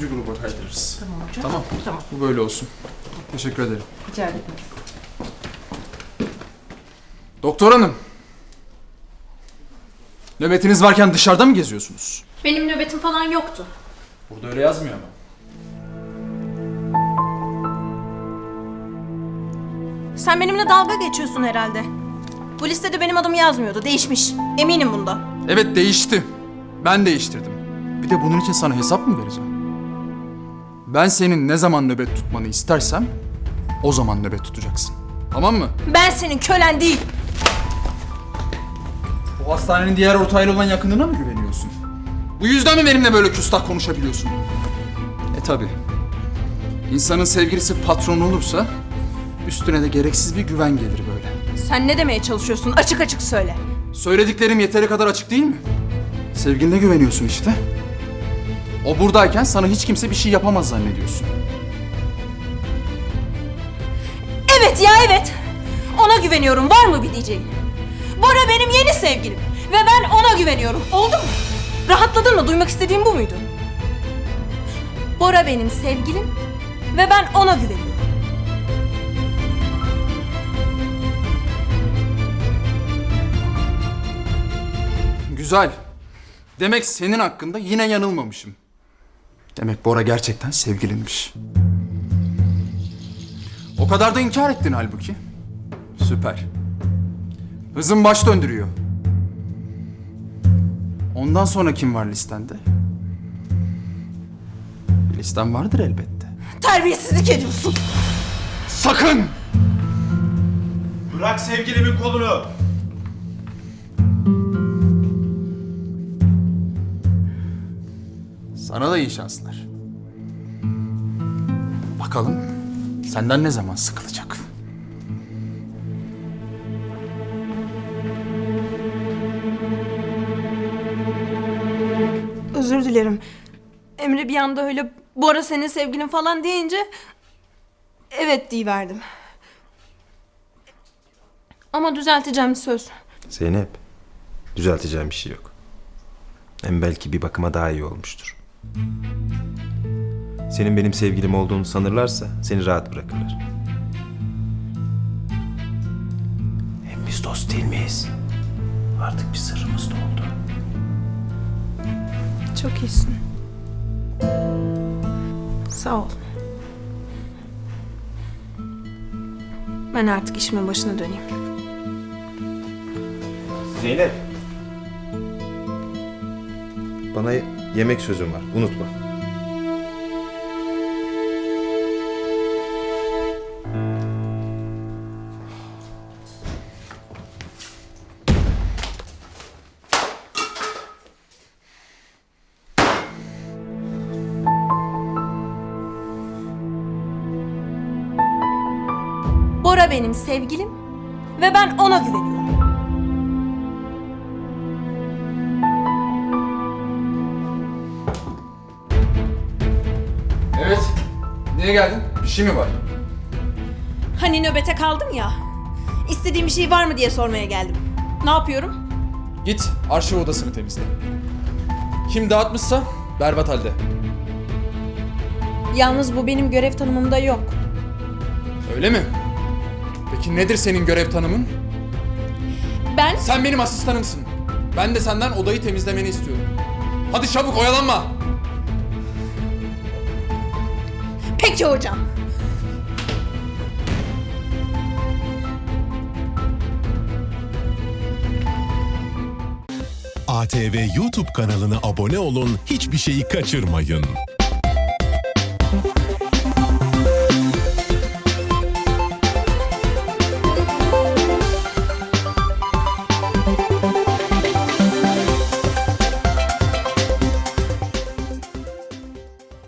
gruba kaydırırız. Tamam hocam. Tamam. Tamam. Bu böyle olsun. Teşekkür ederim. Rica ederim. Doktor hanım. Nöbetiniz varken dışarıda mı geziyorsunuz? Benim nöbetim falan yoktu. Burada öyle yazmıyor ama. Sen benimle dalga geçiyorsun herhalde. Bu listede benim adım yazmıyordu. Değişmiş. Eminim bundan. Evet değişti. Ben değiştirdim. Bir de bunun için sana hesap mı vereceğim? Ben senin ne zaman nöbet tutmanı istersem o zaman nöbet tutacaksın. Tamam mı? Ben senin kölen değil. O hastanenin diğer ortağıyla olan yakınlığına mı güveniyorsun? Bu yüzden mi benimle böyle küstah konuşabiliyorsun? E tabi. İnsanın sevgilisi patron olursa üstüne de gereksiz bir güven gelir böyle. Sen ne demeye çalışıyorsun? Açık açık söyle. Söylediklerim yeteri kadar açık değil mi? Sevgiline güveniyorsun işte. O buradayken sana hiç kimse bir şey yapamaz zannediyorsun. Evet ya evet. Ona güveniyorum. Var mı bir diyeceğin? Bora benim yeni sevgilim. Ve ben ona güveniyorum. Oldu mu? Rahatladın mı? Duymak istediğim bu muydu? Bora benim sevgilim. Ve ben ona güveniyorum. Güzel. Demek senin hakkında yine yanılmamışım. Demek Bora gerçekten sevgilinmiş. O kadar da inkar ettin halbuki. Süper. Hızın baş döndürüyor. Ondan sonra kim var listende? Bir listem vardır elbette. Terbiyesizlik ediyorsun. Sakın! Bırak sevgilimin kolunu. Sana da iyi şanslar. Bakalım senden ne zaman sıkılacak? Özür dilerim. Emre bir anda öyle Bora senin sevgilin falan deyince evet verdim. Ama düzelteceğim söz. Zeynep, düzelteceğim bir şey yok. Hem belki bir bakıma daha iyi olmuştur. Senin benim sevgilim olduğunu sanırlarsa seni rahat bırakırlar. Hem biz dost değil miyiz? Artık bir sırrımız da oldu. Çok iyisin. Sağ ol. Ben artık işimin başına döneyim. Zeynep. Bana yemek sözüm var. Unutma. Bora benim sevgilim ve ben ona güveniyorum. Niye geldin? Bir şey mi var? Hani nöbete kaldım ya. İstediğim bir şey var mı diye sormaya geldim. Ne yapıyorum? Git arşiv odasını temizle. Kim dağıtmışsa berbat halde. Yalnız bu benim görev tanımımda yok. Öyle mi? Peki nedir senin görev tanımın? Ben Sen benim asistanımsın. Ben de senden odayı temizlemeni istiyorum. Hadi çabuk oyalanma. Peki hocam. ATV YouTube kanalına abone olun, hiçbir şeyi kaçırmayın.